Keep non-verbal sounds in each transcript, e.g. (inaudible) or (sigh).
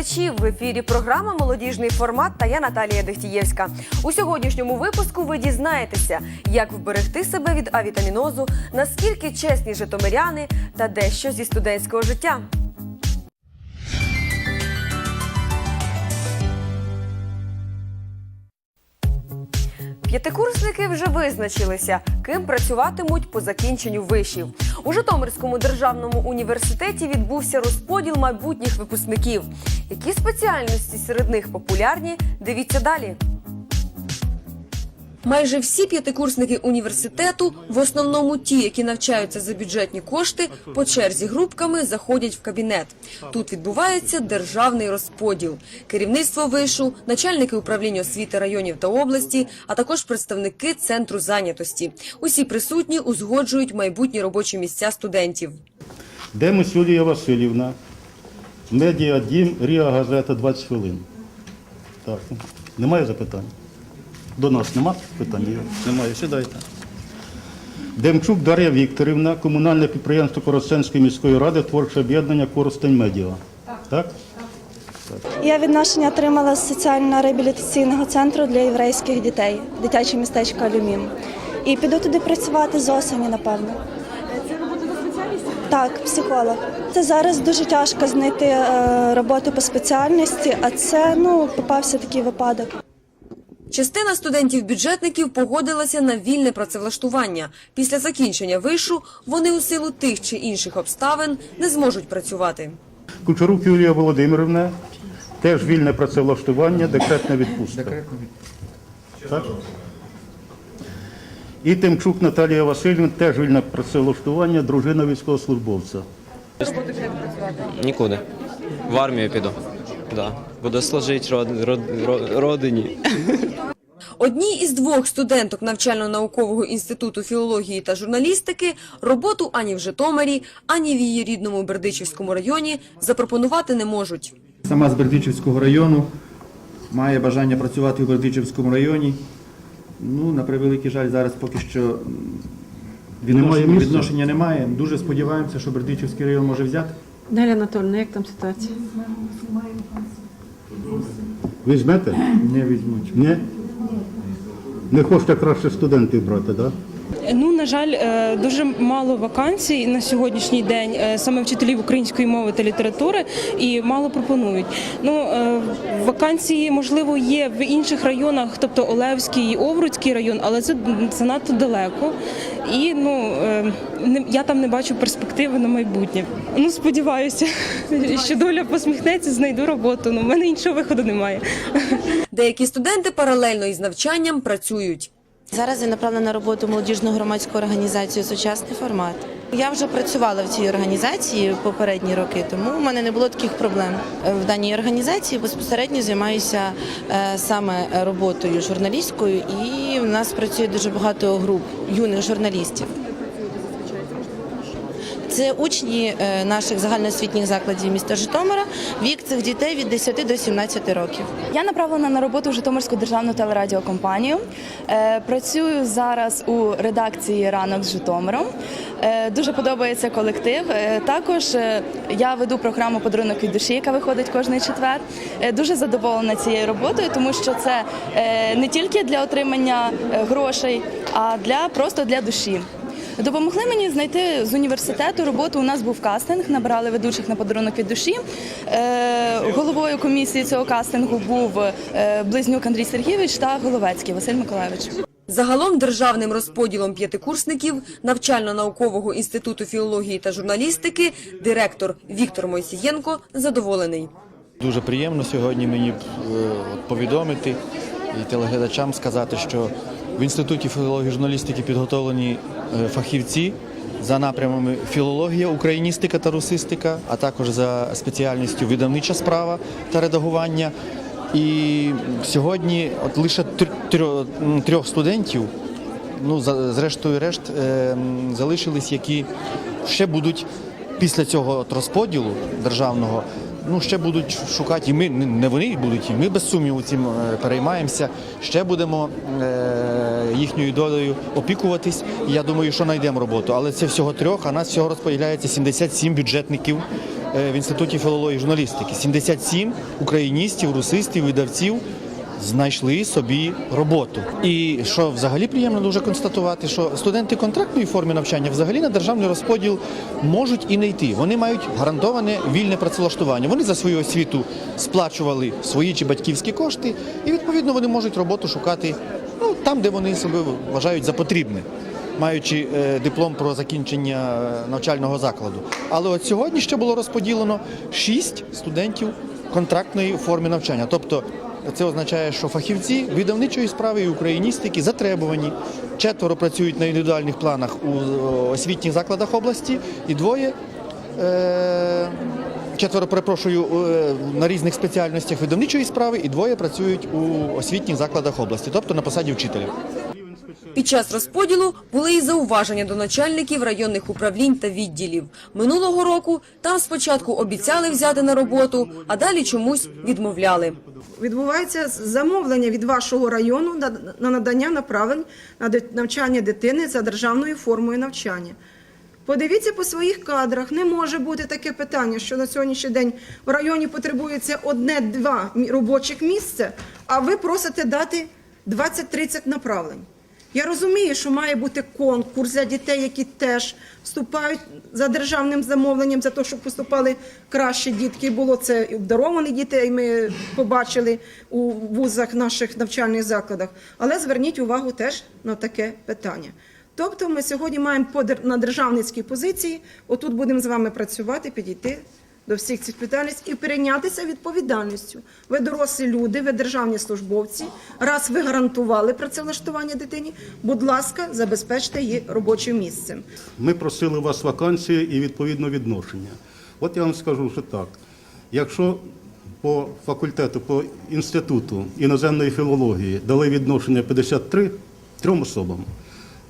Глядачів в ефірі. Програма Молодіжний формат та я Наталія Дехтієвська. У сьогоднішньому випуску ви дізнаєтеся, як вберегти себе від авітамінозу, наскільки чесні житомиряни та дещо зі студентського життя. П'ятикурсники вже визначилися, ким працюватимуть по закінченню вишів. У Житомирському державному університеті відбувся розподіл майбутніх випускників. Які спеціальності серед них популярні? Дивіться далі. Майже всі п'ятикурсники університету, в основному ті, які навчаються за бюджетні кошти, по черзі групками заходять в кабінет. Тут відбувається державний розподіл. Керівництво вишу, начальники управління освіти районів та області, а також представники центру зайнятості. Усі присутні узгоджують майбутні робочі місця студентів. Демис Юлія Васильівна, медіа Дім, Ріа Газета 20 хвилин. Так, немає запитань? До нас нема питань? Немає, сідайте. Демчук Дар'я Вікторівна, комунальне підприємство Коростенської міської ради, творче об'єднання Коростень Медіа. Так? Я відношення отримала з соціально-реабілітаційного центру для єврейських дітей, дитяче містечко Алюмін. І піду туди працювати з осені, напевно. Це робота по спеціальності? Так, психолог. Це зараз дуже тяжко знайти е, роботу по спеціальності, а це ну попався такий випадок. Частина студентів-бюджетників погодилася на вільне працевлаштування. Після закінчення вишу вони у силу тих чи інших обставин не зможуть працювати. Кучерук Юлія Володимирівна, теж вільне працевлаштування, декретна відпустка. Так? І Тимчук Наталія Васильівна, теж вільне працевлаштування, дружина військовослужбовця. Нікуди. В армію піду. Да. Буду служити род, род, род- родині. Одній із двох студенток навчально-наукового інституту філології та журналістики роботу ані в Житомирі, ані в її рідному Бердичівському районі запропонувати не можуть. Сама з Бердичівського району, має бажання працювати у Бердичівському районі. Ну, на превеликий жаль, зараз поки що м, Немає відношення, відношення немає. Дуже сподіваємося, що Бердичівський район може взяти. Неля Анатольовна, як там ситуація? Візьмете? Не візьмуть. Ні? Не хочете краще студентів брати, так? Да? Ну на жаль, е, дуже мало вакансій на сьогоднішній день, е, саме вчителів української мови та літератури, і мало пропонують. Ну е, вакансії можливо є в інших районах, тобто Олевський і Овруцький район, але це занадто далеко. І ну я там не бачу перспективи на майбутнє. Ну сподіваюся, що доля посміхнеться, знайду роботу. Ну в мене іншого виходу немає. Деякі студенти паралельно із навчанням працюють. Зараз я направлена на роботу молодіжну громадську організацію Сучасний формат. Я вже працювала в цій організації попередні роки, тому в мене не було таких проблем. Е, В даній організації безпосередньо займаюся е, саме роботою журналістською, і в нас працює дуже багато груп юних журналістів. Це учні е, наших загальноосвітніх закладів міста Житомира. Вік цих дітей від 10 до 17 років. Я направлена на роботу в Житомирську державну телерадіокомпанію. Е, Працюю зараз у редакції Ранок з Житомиром. Е, Дуже подобається колектив. Також я веду програму Подарунок від душі, яка виходить кожний четвер. Дуже задоволена цією роботою, тому що це не тільки для отримання грошей, а для просто для душі. Допомогли мені знайти з університету роботу. У нас був кастинг, набирали ведучих на подарунок від душі. Е, головою комісії цього кастингу був е, близнюк Андрій Сергійович та Головецький Василь Миколаївич. Загалом державним розподілом п'ятикурсників навчально-наукового інституту філології та журналістики директор Віктор Мойсієнко задоволений. Дуже приємно сьогодні мені е, повідомити і телеглядачам сказати, що в інституті філології журналістики підготовлені е, фахівці за напрямами філологія, україністика та русистика, а також за спеціальністю видавнича справа та редагування. І сьогодні от лише тр- трьох студентів ну, зрештою решт е, залишились, які ще будуть після цього розподілу державного, ну ще будуть шукати, і ми не- вони будуть, і ми без сумніву цим е, переймаємося. Ще будемо е, їхньою долею опікуватись. Я думаю, що знайдемо роботу. Але це всього трьох, а нас всього розподіляється 77 бюджетників е, в інституті філології і журналістики. 77 україністів, русистів, видавців знайшли собі роботу. І що взагалі приємно дуже констатувати, що студенти контрактної форми навчання взагалі на державний розподіл можуть і не йти. Вони мають гарантоване вільне працевлаштування. Вони за свою освіту сплачували свої чи батьківські кошти, і відповідно вони можуть роботу шукати ну, там, де вони себе вважають за потрібне. Маючи е, диплом про закінчення е, навчального закладу. Але от сьогодні ще було розподілено 6 студентів контрактної форми навчання. Тобто це означає, що фахівці видавничої справи і україністики затребувані. Четверо працюють на індивідуальних планах у е, освітніх закладах області, і двоє. е, Четверо, перепрошую, е, на різних спеціальностях видавничої справи і двоє працюють у освітніх закладах області, тобто на посаді вчителя. Під час розподілу були і зауваження до начальників районних управлінь та відділів. Минулого року там спочатку обіцяли взяти на роботу, а далі чомусь відмовляли. Відбувається замовлення від вашого району на- на надання направлень на навчання дитини за державною формою навчання. Подивіться по своїх кадрах, не може бути таке питання, що на сьогоднішній день в районі потребується одне-два робочих місця, а ви просите дати 20-30 направлень. Я розумію, що має бути конкурс для дітей, які теж вступають за державним замовленням, за те, щоб поступали кращі дітки. Було це і обдарованих дітей. Ми побачили у вузах наших навчальних закладах. Але зверніть увагу теж на таке питання. Тобто, ми сьогодні маємо на державницькій позиції. Отут будемо з вами працювати, підійти до всіх цих питань і перейнятися відповідальністю. Ви дорослі люди, ви державні службовці. Раз ви гарантували працевлаштування дитині, будь ласка, забезпечте її робочим місцем. Ми просили у вас вакансії і відповідно відношення. От я вам скажу, що так. Якщо по факультету, по інституту іноземної філології дали відношення 53 трьом особам,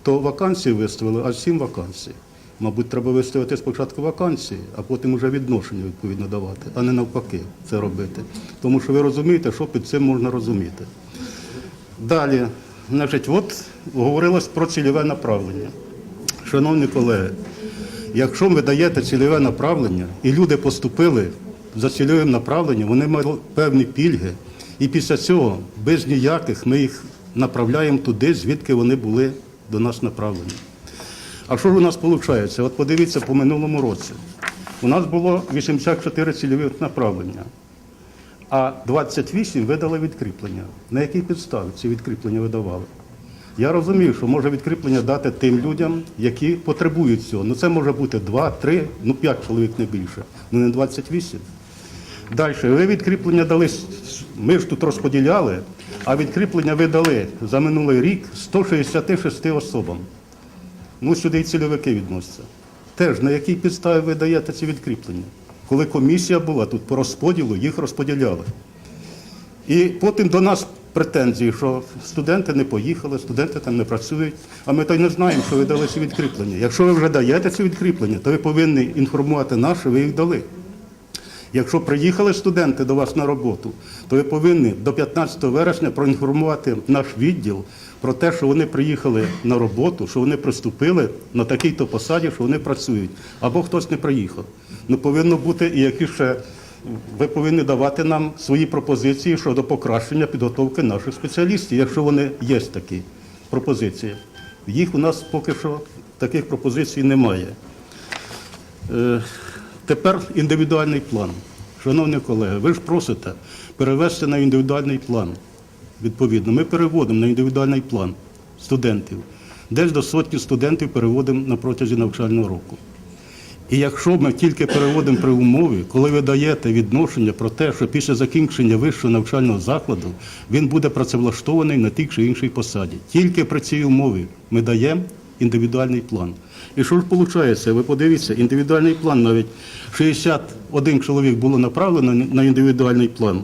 то вакансії виставили аж 7 вакансій. Мабуть, треба виставити спочатку вакансії, а потім вже відношення відповідно давати, а не навпаки це робити. Тому що ви розумієте, що під цим можна розуміти. Далі, значить, от говорилось про цільове направлення. Шановні колеги, якщо ви даєте цільове направлення, і люди поступили за цільовим направленням, вони мали певні пільги, і після цього без ніяких ми їх направляємо туди, звідки вони були до нас направлені. А що ж у нас виходить? От подивіться по минулому році. У нас було 84 цільових направлення, а 28 видали відкріплення. На якій підставі ці відкріплення видавали? Я розумію, що може відкріплення дати тим людям, які потребують цього. Ну це може бути 2, 3, ну 5 чоловік не більше, ну не 28. Далі, ви відкріплення дали, ми ж тут розподіляли, а відкріплення ви дали за минулий рік 166 особам. Ну, сюди і цільовики відносяться. Теж на якій підставі ви даєте ці відкріплення? Коли комісія була тут по розподілу, їх розподіляли. І потім до нас претензії, що студенти не поїхали, студенти там не працюють, а ми то й не знаємо, що ви дали ці відкріплення. Якщо ви вже даєте ці відкріплення, то ви повинні інформувати нас, що ви їх дали. Якщо приїхали студенти до вас на роботу, то ви повинні до 15 вересня проінформувати наш відділ про те, що вони приїхали на роботу, що вони приступили на такій-то посаді, що вони працюють. Або хтось не приїхав. Ну повинно бути і які ще. Ви повинні давати нам свої пропозиції щодо покращення підготовки наших спеціалістів, якщо вони є такі пропозиції. Їх у нас поки що таких пропозицій немає. Тепер індивідуальний план. Шановні колеги, ви ж просите перевести на індивідуальний план. Відповідно, ми переводимо на індивідуальний план студентів. Десь до сотні студентів переводимо на протязі навчального року. І якщо ми тільки переводимо при умові, коли ви даєте відношення про те, що після закінчення вищого навчального закладу він буде працевлаштований на тій чи іншій посаді. Тільки при цій умові ми даємо індивідуальний план. І що ж виходить? Ви подивіться, індивідуальний план навіть 61 чоловік було направлено на індивідуальний план,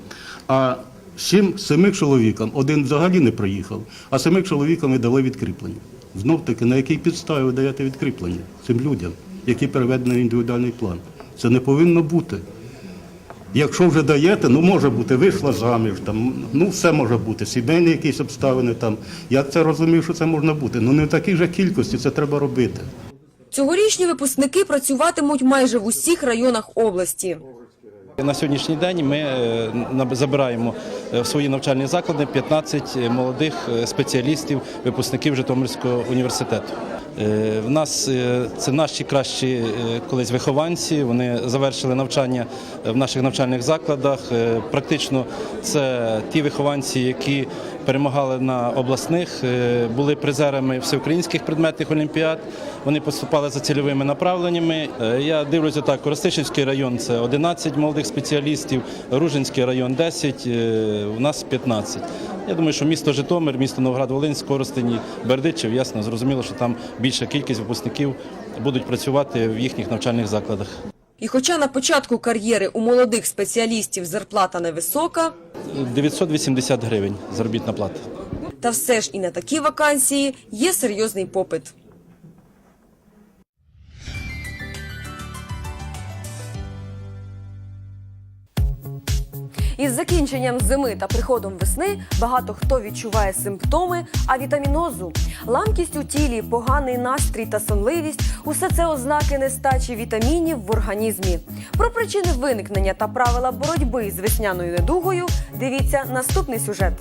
а сім, семи чоловікам, один взагалі не приїхав, а семи чоловікам ми дали відкріплення. Знов таки, на якій підставі ви даєте відкріплення цим людям, які переведені на індивідуальний план? Це не повинно бути. Якщо вже даєте, ну може бути, вийшла заміж, там, ну все може бути, сімейні якісь обставини там. Я це розумію, що це можна бути. Ну не в такій же кількості це треба робити. Цьогорічні випускники працюватимуть майже в усіх районах області. На сьогоднішній день ми е, забираємо е, в свої навчальні заклади 15 молодих е, спеціалістів, випускників Житомирського університету. Е, В нас е, це наші кращі е, колись вихованці. Вони завершили навчання в наших навчальних закладах. Практично це ті вихованці, які перемагали на обласних, були призерами всеукраїнських предметних олімпіад. Вони поступали за цільовими направленнями. Я дивлюся так: Коростишівський район це 11 молодих спеціалістів, Ружинський район 10, е, у нас 15. Я думаю, що місто Житомир, місто Новоград-Волинськ, Коростені, Бердичів, ясно, зрозуміло, що там більша кількість випускників будуть працювати в їхніх навчальних закладах. І хоча на початку кар'єри у молодих спеціалістів зарплата невисока, 980 гривень заробітна плата. та все ж і на такі вакансії є серйозний попит. Із закінченням зими та приходом весни багато хто відчуває симптоми авітамінозу. Ламкість у тілі, поганий настрій та сонливість усе це ознаки нестачі вітамінів в організмі. Про причини виникнення та правила боротьби з весняною недугою дивіться наступний сюжет.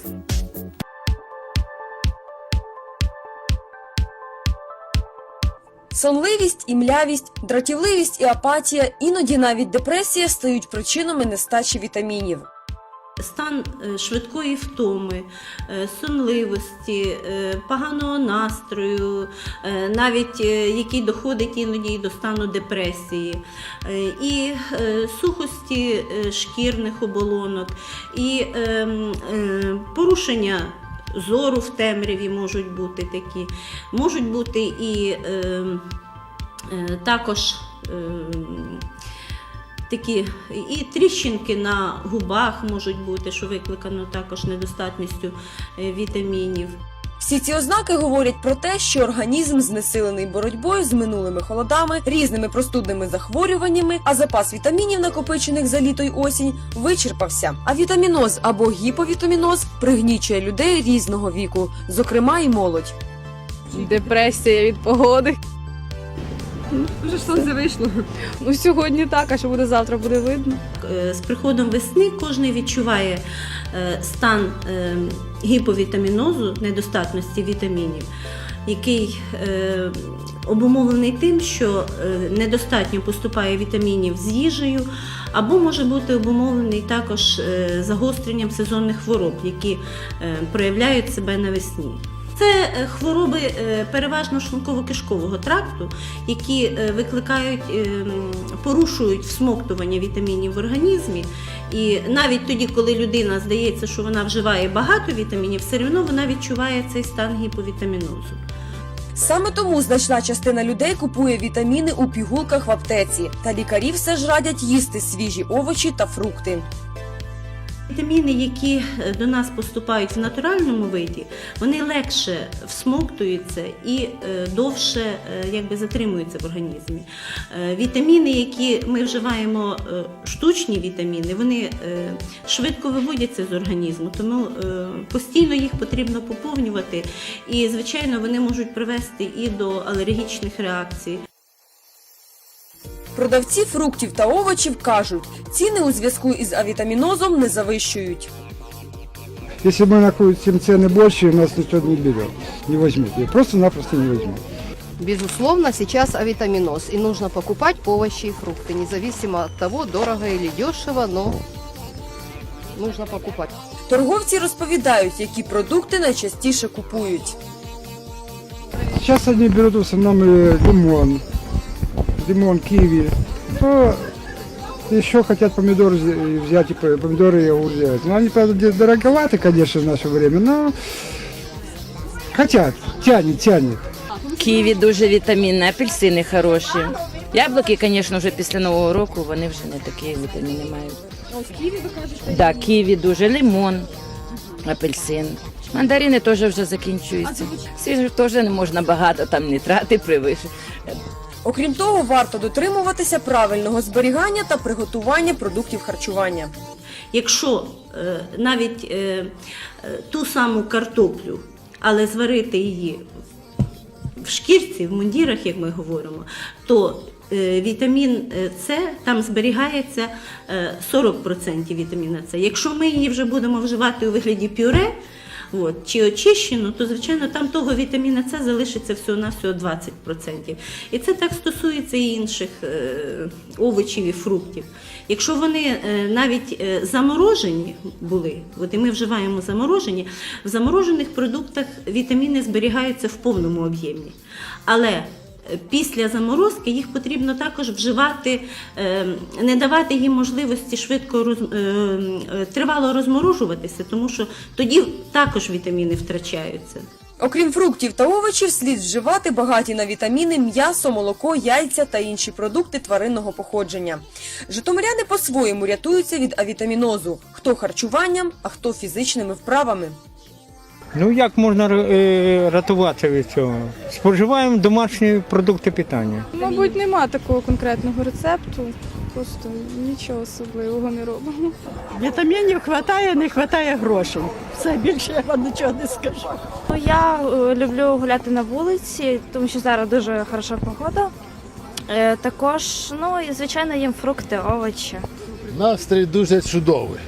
Сонливість і млявість, дратівливість і апатія, іноді навіть депресія стають причинами нестачі вітамінів. Стан е, швидкої втоми, е, сонливості, е, поганого настрою, навіть який доходить іноді до стану депресії, і сухості шкірних оболонок, і е, м, е, порушення. Зору в темряві можуть бути такі, можуть бути і е, е, також е, такі і тріщинки на губах можуть бути, що викликано також недостатністю е, вітамінів. Всі ці ознаки говорять про те, що організм знесилений боротьбою з минулими холодами, різними простудними захворюваннями, а запас вітамінів, накопичених за літо й осінь, вичерпався. А вітаміноз або гіповітаміноз пригнічує людей різного віку, зокрема і молодь. Депресія від погоди. Вже ж сонце вийшло. Ну сьогодні так, а що буде завтра, буде видно. Е, З приходом весни кожен відчуває е, стан е, гіповітамінозу, недостатності вітамінів, який обумовлений тим, що недостатньо поступає вітамінів з їжею, або може бути обумовлений також загостренням сезонних хвороб, які проявляють себе навесні. Це е, хвороби е, переважно шлунково-кишкового тракту, які е, викликають, порушують всмоктування вітамінів в організмі. І навіть тоді, коли людина здається, що вона вживає багато вітамінів, все одно вона відчуває цей стан гіповітамінозу. Саме тому значна частина людей купує вітаміни у пігулках в аптеці, та лікарі все ж радять їсти свіжі овочі та фрукти. Вітаміни, які е, до нас поступають в натуральному виді, вони легше всмоктуються і е, довше е, якби, затримуються в організмі. Вітаміни, які ми вживаємо, штучні вітаміни, вони швидко виводяться з організму, тому постійно їх потрібно поповнювати. І, звичайно, вони можуть привести і до алергічних реакцій. Продавці фруктів та овочів кажуть, ціни у зв'язку із авітамінозом не завищують. Если мы накрутим цены больше, нас никто не берет, не возьмет. И просто-напросто не возьмет. Безусловно, сейчас авитаминоз, и нужно покупать овощи и фрукты, независимо от того, дорого или дешево, но нужно покупать. Торговці розповідають, які продукти найчастіше купують. Сейчас они берут в основном э, лимон, лимон, киви. То еще хотят помидоры взя- взять, и по- помидоры и огурцы взять. Ну, они, правда, де- дороговаты, конечно, в наше время, но хотят, тянет, тянет. Ківі дуже вітамінне, апельсини хороші. Яблуки, звісно, вже після Нового року вони вже не такі вітаміни мають. ківі ви кажете? Так, ківі дуже, лимон, апельсин. Мандарини теж вже закінчуються. Свіжих теж не можна багато, там нітрати превише. Окрім того, варто дотримуватися правильного зберігання та приготування продуктів харчування. Якщо е, навіть е, е, ту саму картоплю, але зварити її в шкірці, в мундірах, як ми говоримо, то е, вітамін е, С там зберігається е, 40% вітаміна С. Якщо ми її вже будемо вживати у вигляді пюре, От, чи очищену, то звичайно там того вітаміна С залишиться всього на всього 20%. І це так стосується і інших е, овочів і фруктів. Якщо вони е, навіть е, заморожені були, от і ми вживаємо заморожені, в заморожених продуктах вітаміни зберігаються в повному об'ємі. Але Після заморозки їх потрібно також вживати, е, не давати їм можливості швидко роз, е, е, тривало розморожуватися, тому що тоді також вітаміни втрачаються. Окрім фруктів та овочів, слід вживати багаті на вітаміни, м'ясо, молоко, яйця та інші продукти тваринного походження. Житомиряни по-своєму рятуються від авітамінозу, хто харчуванням, а хто фізичними вправами. Ну як можна е, рятуватися від цього? Споживаємо домашні продукти питання. Мабуть, нема такого конкретного рецепту. Просто нічого особливого не робимо. Вітамінів вистачає, не вистачає грошей. Все більше я вам нічого не скажу. Ну, Я е, люблю гуляти на вулиці, тому що зараз дуже хороша погода. Е, Також, ну і звичайно, їм фрукти, овочі. Настрій дуже чудовий.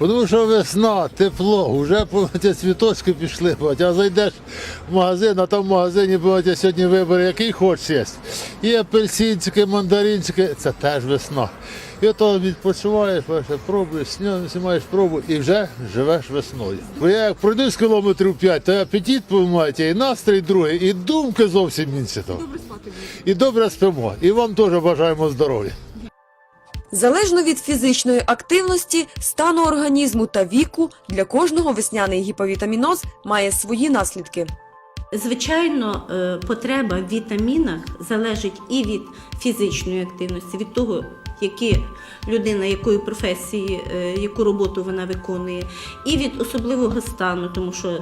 Тому що весна, тепло, вже бачите, цвіточки пішли, бачите, а зайдеш в магазин, а там в магазині бачите, сьогодні вибори, який хочеш є. І апельсинчики, мандаринчики, це теж весна. І ото відпочиваєш, бачите, пробуєш, знімаєш пробу і вже живеш весною. Бо я як пройду з кілометрів 5, то апетит маєте, і настрій другий, і думки зовсім інші. там. І добре спимо. І вам теж бажаємо здоров'я. Залежно від фізичної активності, стану організму та віку, для кожного весняний гіповітаміноз має свої наслідки. Звичайно, е, потреба в вітамінах залежить і від фізичної активності, від того, які людина, якої професії, е, яку роботу вона виконує, і від особливого стану, тому що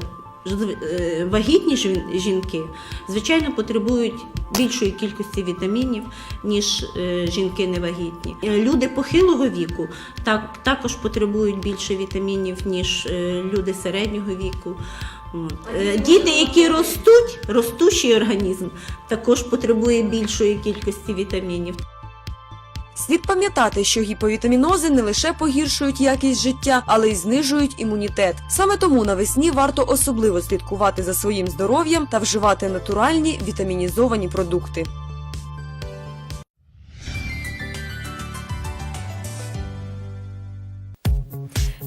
вагітні жін- жінки, звичайно, потребують більшої кількості вітамінів, ніж е, жінки невагітні. Е, Люди похилого віку так, також потребують більше вітамінів, ніж е, люди середнього віку. Е, Діти, які ростуть, ростущий організм, також потребує більшої кількості вітамінів. Слід пам'ятати, що гіповітамінози не лише погіршують якість життя, але й знижують імунітет. Саме тому навесні варто особливо слідкувати за своїм здоров'ям та вживати натуральні вітамінізовані продукти.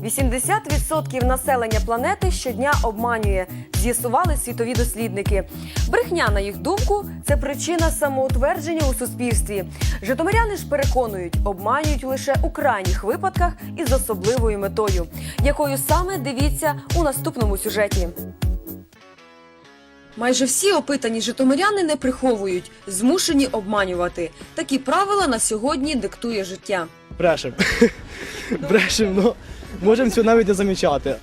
«80% населення планети щодня обманює, з'ясували світові дослідники. Брехня, на їх думку, це причина самоутвердження у суспільстві. Житомиряни ж переконують, обманюють лише у крайніх випадках і з особливою метою, якою саме дивіться у наступному сюжеті. Майже всі опитані житомиряни не приховують, змушені обманювати. Такі правила на сьогодні диктує життя. Брешем. (laughs) Брешем, ну можемо цього навіть не замічати.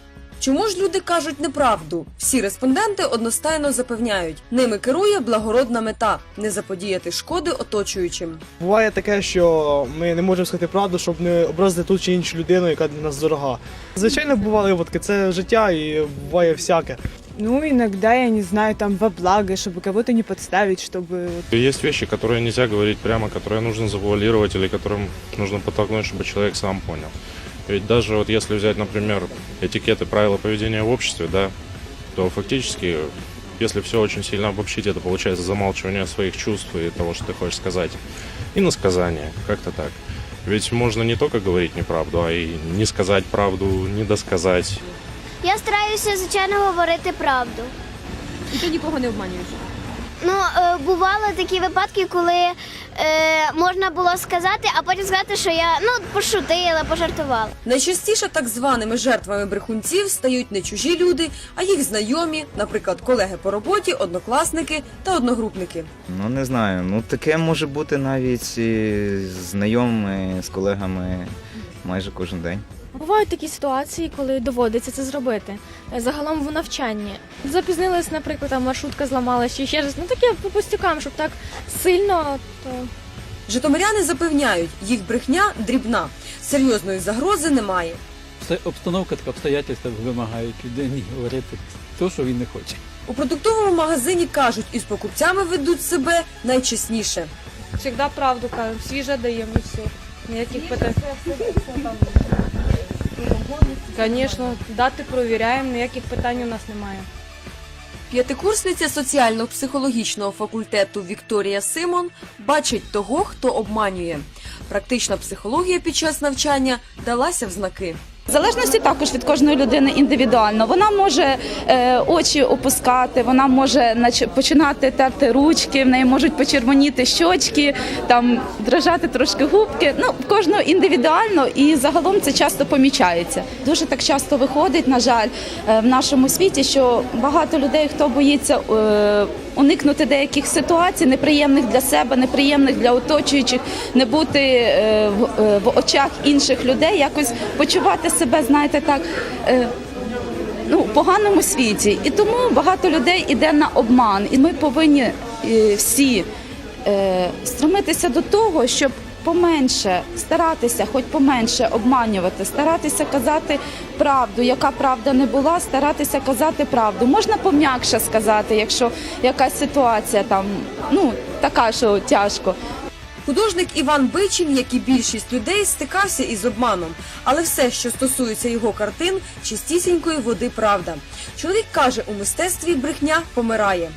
Чому ж люди кажуть неправду? Всі респонденти одностайно запевняють, ними керує благородна мета не заподіяти шкоди оточуючим. Буває таке, що ми не можемо сказати правду, щоб не образити ту чи іншу людину, яка для нас дорога. Звичайно, бували випадки, це життя і буває всяке. Ну, иногда, я не знаю, там во благо, чтобы кого-то не подставить, чтобы... Есть вещи, которые нельзя говорить прямо, которые нужно завуалировать или которым нужно подтолкнуть, чтобы человек сам понял. Ведь даже вот если взять, например, этикеты, правила поведения в обществе, да, то фактически, если все очень сильно обобщить, это получается замалчивание своих чувств и того, что ты хочешь сказать, и насказание, как-то так. Ведь можно не только говорить неправду, а и не сказать правду, не досказать. Я стараюся, звичайно, говорити правду. І ти нікого не обманюєш. Ну, е, бували такі випадки, коли е, можна було сказати, а потім сказати, що я ну пошутила, пожартувала. Найчастіше так званими жертвами брехунців стають не чужі люди, а їх знайомі, наприклад, колеги по роботі, однокласники та одногрупники. Ну не знаю. Ну таке може бути навіть знайомими, з колегами майже кожен день. Бувають такі ситуації, коли доводиться це зробити. Е, Загалом в навчанні. Запізнилась, наприклад, там маршрутка зламалась чи ще щось. Ну таке по пустякам, щоб так сильно, то Житомиряни запевняють, їх брехня дрібна, серйозної загрози немає. Обстановка така обстоятельства вимагають людині говорити те, що він не хоче. У продуктовому магазині кажуть, із покупцями ведуть себе найчесніше. Завжди правду кажемо, свіже даємо і все. Ніяких питань. Звісно, дати провіряємо, ніяких питань у нас немає. П'ятикурсниця соціально-психологічного факультету Вікторія Симон бачить того, хто обманює. Практична психологія під час навчання далася в знаки. Залежності також від кожної людини індивідуально. Вона може е, очі опускати, вона може починати терти ручки, в неї можуть почервоніти щочки, там дрожати трошки губки. Ну, в кожного індивідуально і загалом це часто помічається. Дуже так часто виходить, на жаль, е, в нашому світі, що багато людей, хто боїться е, уникнути деяких ситуацій, неприємних для себе, неприємних для оточуючих, не бути в очах інших людей, якось почувати себе, знаєте, так. е, Ну, в поганому світі, і тому багато людей іде на обман, і ми повинні е, всі е, стремитися до того, щоб поменше старатися, хоч поменше обманювати, старатися казати правду, яка правда не була, старатися казати правду. Можна пом'якше сказати, якщо якась ситуація там ну така, що тяжко. Художник Іван Бичин, як і більшість людей, стикався із обманом, але все, що стосується його картин, чистісінької води правда. Чоловік каже, у мистецтві брехня помирає.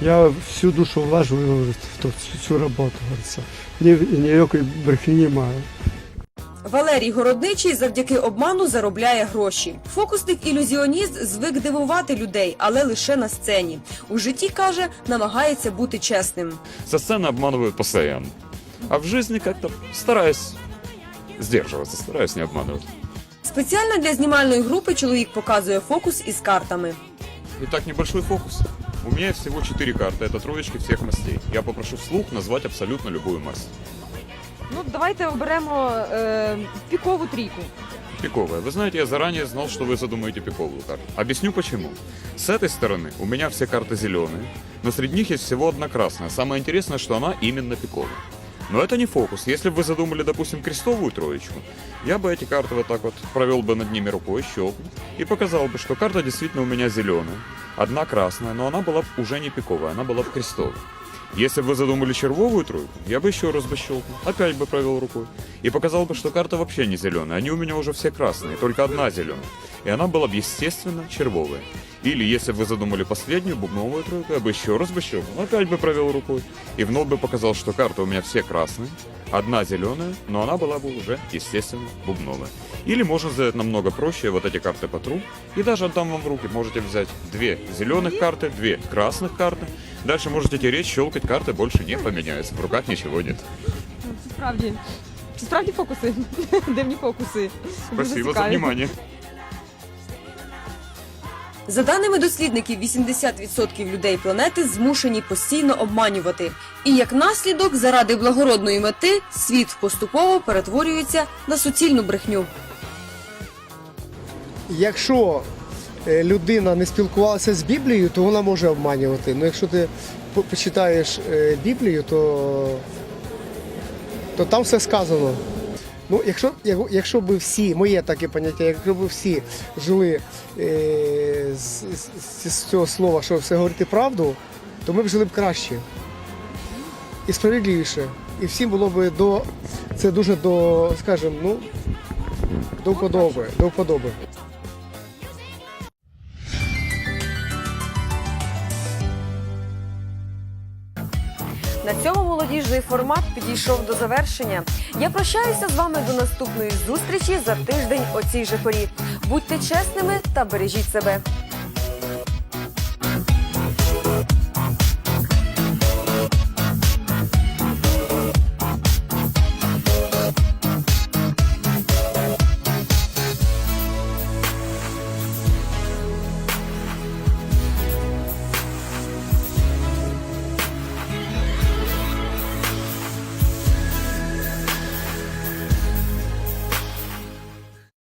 Я всю душу влажую в цю, роботу. Ні, ніякої брехні немає. Валерій Городничий завдяки обману заробляє гроші. Фокусник-ілюзіоніст звик дивувати людей, але лише на сцені. У житті каже, намагається бути чесним. Со сцены обманывают постоянно. А в жизни как-то стараюсь сдерживаться, стараюсь не обманывать. Спеціально для знімальної групи чоловік показує фокус із картами. Итак, небольшой фокус. У меня всего четыре карты, это троечки всех мастей. Я попрошу вслух назвать абсолютно любую масть. Ну, давайте оберемо е, пікову трійку. Пиковая. Вы знаете, я заранее знал, что вы задумаете пиковую карту. Объясню почему. С этой стороны у меня все карты зеленые, но среди них есть всего одна красная. Самое интересное, что она именно пиковая. Но это не фокус. Если бы вы задумали, допустим, крестовую троечку, я бы эти карты вот так вот провел бы над ними рукой, щелкнул, и показал бы, что карта действительно у меня зеленая, одна красная, но она была уже не пиковая, она была бы крестовая. Если бы вы задумали червовую тройку, я бы еще раз бы щелкнул, опять бы провел рукой. И показал бы, что карта вообще не зеленая. Они у меня уже все красные, только одна зеленая. И она была бы, естественно, червовая. Или если бы вы задумали последнюю бубновую тройку, я бы еще раз бы щелкнул, опять бы провел рукой. И вновь бы показал, что карта у меня все красные, одна зеленая, но она была бы уже, естественно, бубновая. Или можно сделать намного проще, вот эти карты потру, и даже отдам вам в руки. Можете взять две зеленых карты, две красных карты. Дальше можете тереть, щелкать, карты больше не поменяются. В руках ничего нет. Це справді. Це справді фокуси. (laughs) Дивні фокуси. Спасибо за внимание. За даними дослідників, 80% людей планети змушені постійно обманювати. І як наслідок, заради благородної мети, світ поступово перетворюється на суцільну брехню. Якщо е, людина не спілкувалася з Біблією, то вона може обманювати. Ну якщо ти почитаєш е, Біблію, то, то там все сказано. Ну, якщо, якщо б всі, моє таке поняття, якщо б всі жили е, з, з, з цього слова, що все говорити правду, то ми б жили б краще і справедливіше. І всім було б до це дуже до, скажімо, ну, до вподоби. До вподоби. На цьому молодіжний формат підійшов до завершення. Я прощаюся з вами до наступної зустрічі за тиждень о цій же порі. Будьте чесними та бережіть себе.